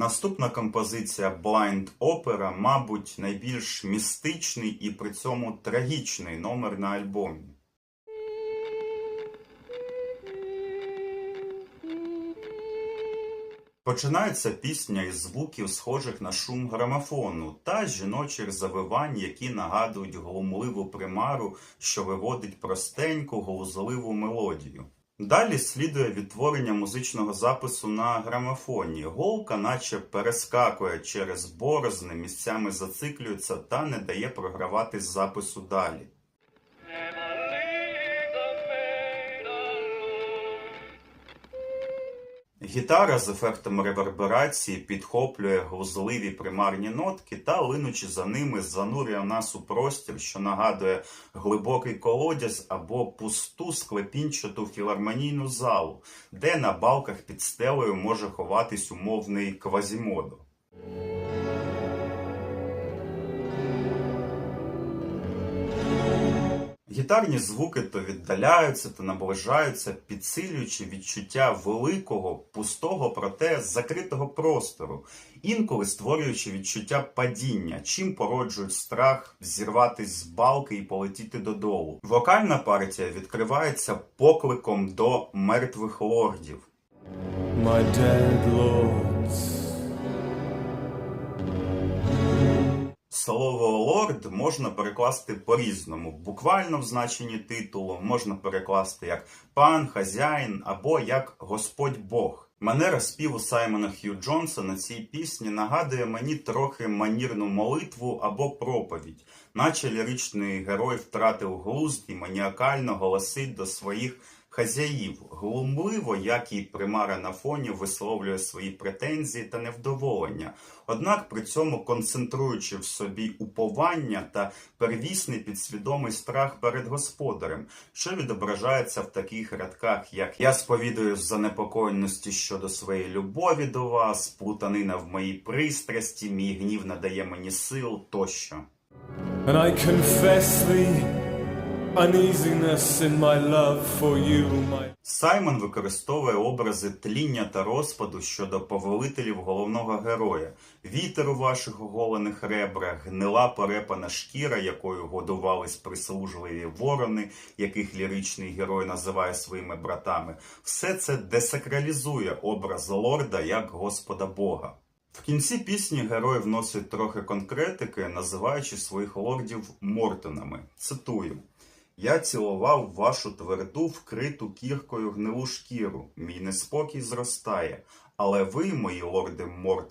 Наступна композиція Blind Opera, мабуть, найбільш містичний і при цьому трагічний номер на альбомі. Починається пісня із звуків, схожих на шум грамофону та жіночих завивань, які нагадують глумливу примару, що виводить простеньку глузливу мелодію. Далі слідує відтворення музичного запису на грамофоні. Голка, наче перескакує через борозни, місцями зациклюється та не дає програвати запису далі. Гітара з ефектом реверберації підхоплює глузливі примарні нотки та, линучи за ними, занурює нас у простір, що нагадує глибокий колодязь або пусту склепінчату філармонійну залу, де на балках під стелею може ховатись умовний квазімодо. Гітарні звуки то віддаляються, то наближаються, підсилюючи відчуття великого, пустого, проте закритого простору, інколи створюючи відчуття падіння, чим породжують страх зірватись з балки і полетіти додолу. Вокальна партія відкривається покликом до мертвих лордів. my dead lords. Слово лорд можна перекласти по-різному. Буквально в значенні титулу можна перекласти як пан, хазяїн або як Господь Бог. Манера співу Саймона Х'ю Джонса на цій пісні нагадує мені трохи манірну молитву або проповідь, наче ліричний герой втратив глузд і маніакально голосить до своїх хазяїв, глумливо, як і примара на фоні висловлює свої претензії та невдоволення, однак при цьому концентруючи в собі уповання та первісний підсвідомий страх перед господарем, що відображається в таких рядках, як я сповідую занепокоєності щодо своєї любові до вас, плутанина в моїй пристрасті, мій гнів надає мені сил тощо. And I confess the uneasiness in my Саймон використовує образи тління та розпаду щодо повелителів головного героя, вітер у ваших оголених ребрах, гнила порепана шкіра, якою годувались прислужливі ворони, яких ліричний герой називає своїми братами. Все це десакралізує образ лорда як господа Бога. В кінці пісні герой вносить трохи конкретики, називаючи своїх лордів Мортонами. Цитую. Я цілував вашу тверду, вкриту кіркою гнилу шкіру. Мій неспокій зростає. Але ви, мої лорди Морт,